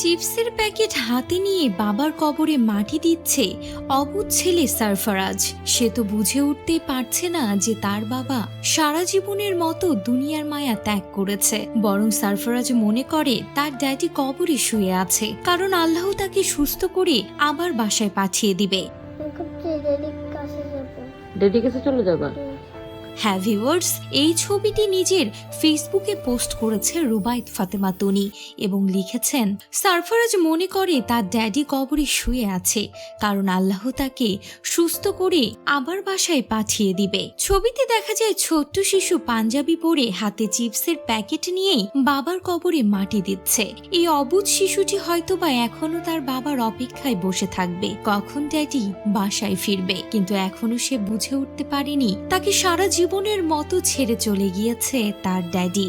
চিপসের প্যাকেট হাতে নিয়ে বাবার কবরে মাটি দিচ্ছে অবুধ ছেলে সারফারাজ সে তো বুঝে উঠতে পারছে না যে তার বাবা সারা জীবনের মতো দুনিয়ার মায়া ত্যাগ করেছে বরং সারফারাজ মনে করে তার ড্যাডি কবরে শুয়ে আছে কারণ আল্লাহ তাকে সুস্থ করে আবার বাসায় পাঠিয়ে দিবে চলে যাবা হ্যাঁ ভিউয়ার্স এই ছবিটি নিজের ফেসবুকে পোস্ট করেছে রুবাইত ফাতেমা তনি এবং লিখেছেন, সারফারাজ মনে করে তার ড্যাডি কবরে শুয়ে আছে, কারণ আল্লাহ তাকে সুস্থ করে আবার বাসায় পাঠিয়ে দিবে। ছবিতে দেখা যায় ছোট্ট শিশু পাঞ্জাবি পরে হাতে চিপসের প্যাকেট নিয়েই বাবার কবরে মাটি দিচ্ছে। এই অবুধ শিশুটি হয়তো বা এখনও তার বাবার অপেক্ষায় বসে থাকবে, কখন ড্যাডি বাসায় ফিরবে, কিন্তু এখনও সে বুঝে উঠতে পারেনি, তাকে সারা জীবনের মতো ছেড়ে চলে গিয়েছে তার ড্যাডি।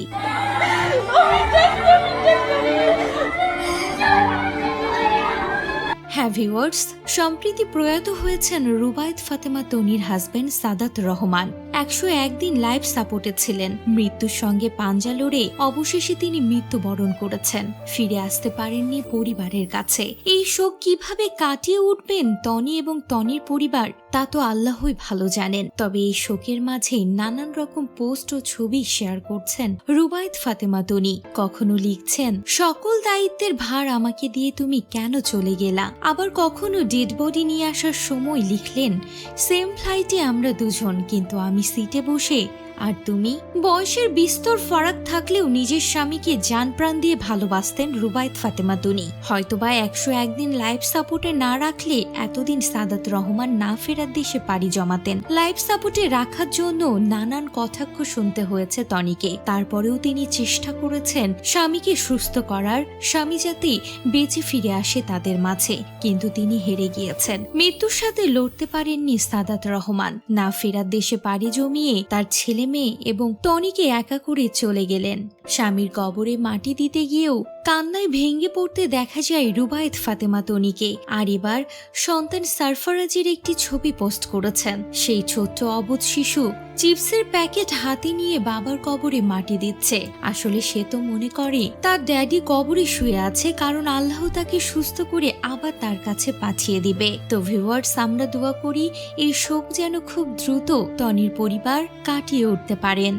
হ্যাঁ ভিউয়ার্স সম্প্রীতি প্রয়াত হয়েছেন রুবায়ত ফাতেমা তনির হাজবেন্ড সাদাত রহমান। একশো একদিন লাইফ সাপোর্টে ছিলেন। মৃত্যুর সঙ্গে পাঞ্জা লড়ে অবশেষে তিনি মৃত্যুবরণ করেছেন। ফিরে আসতে পারেননি পরিবারের কাছে। এই শোক কীভাবে কাটিয়ে উঠবেন তনি এবং তনির পরিবার, তা তো আল্লাহই ভালো জানেন। তবে এই শোকের মাঝে নানান রকম পোস্ট ও ছবি শেয়ার করছেন রুবায়ত ফাতেমা তনি। কখনো লিখছেন, সকল দায়িত্বের ভার আমাকে দিয়ে তুমি কেন চলে গেলা? আবার কখনো ডেড বডি নিয়ে আসার সময় লিখলেন সেম ফ্লাইটে আমরা দুজন, কিন্তু আমি সিটে বসে আর তুমি? বয়সের বিস্তর ফারাক থাকলেও নিজের স্বামীকে যান প্রাণ দিয়ে ভালোবাসতেন রুবায়ত ফাতেমা তুনি হয়তোবা একশো একদিন লাইফ সাপোর্টে না রাখলে এতদিন সাদাত রহমান না ফেরার দেশে পাড়ি জমাতেন। লাইফ সাপোর্টে রাখার জন্য নানান কথাক্ষ শুনতে হয়েছে তনিকে। তারপরেও তিনি চেষ্টা করেছেন স্বামীকে সুস্থ করার, স্বামী যাতে বেঁচে ফিরে আসে তাদের মাঝে, কিন্তু তিনি হেরে গিয়েছেন। মৃত্যুর সাথে লড়তে পারেননি সাদাত রহমান। না ফেরার দেশে পাড়ি জমিয়ে তার ছেলে মেয়ে এবং টনিকে একা করে চলে গেলেন। স্বামীর কবরে মাটি দিতে গিয়েও কান্নায় ভেঙে পড়তে দেখা যায় রুবায়েত ফাতেমা তনিকে। আর এবার সন্তান সারফারাজের একটি ছবি পোস্ট করেছেন। সেই ছোট্ট অবুধ শিশু চিপসের প্যাকেট হাতে নিয়ে বাবার কবরে মাটি দিচ্ছে। আসলে সে তো মনে করে, তার ড্যাডি কবরে শুয়ে আছে কারণ আল্লাহ তাকে সুস্থ করে আবার তার কাছে পাঠিয়ে দিবে। তো ভিউয়ার্স, আমরা দোয়া করি, এই শোক যেন খুব দ্রুত টনির পরিবার কাটিয়ে উঠতে পারেন।